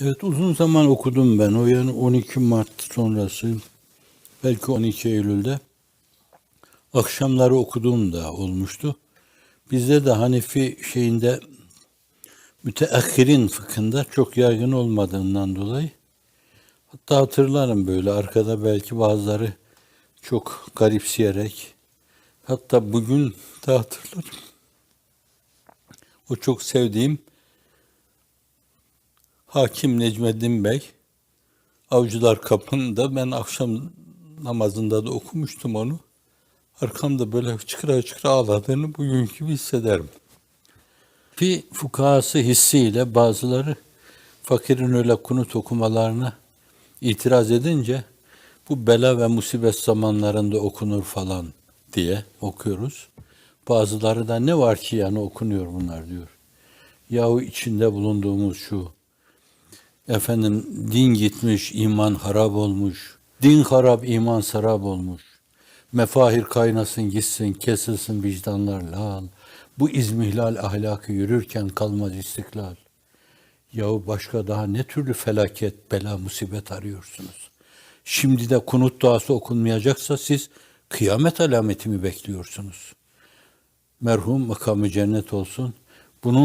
Evet uzun zaman okudum ben. O yani 12 Mart sonrası belki 12 Eylül'de akşamları okuduğum da olmuştu. Bizde de Hanefi şeyinde müteahhirin fıkhında çok yaygın olmadığından dolayı hatta hatırlarım böyle arkada belki bazıları çok garipseyerek hatta bugün de hatırlarım. O çok sevdiğim Hakim Necmeddin Bey Avcılar Kapı'nda ben akşam namazında da okumuştum onu. Arkamda böyle çıkıra çıkıra ağladığını bugün gibi hissederim. Bir fukahası hissiyle bazıları fakirin öyle kunut okumalarına itiraz edince bu bela ve musibet zamanlarında okunur falan diye okuyoruz. Bazıları da ne var ki yani okunuyor bunlar diyor. Yahu içinde bulunduğumuz şu efendim din gitmiş, iman harap olmuş. Din harap, iman sarap olmuş. Mefahir kaynasın gitsin, kesilsin vicdanlar lal. Bu izmihlal ahlakı yürürken kalmaz istiklal. Yahu başka daha ne türlü felaket, bela, musibet arıyorsunuz? Şimdi de kunut duası okunmayacaksa siz kıyamet alameti mi bekliyorsunuz? Merhum makamı cennet olsun. Bunun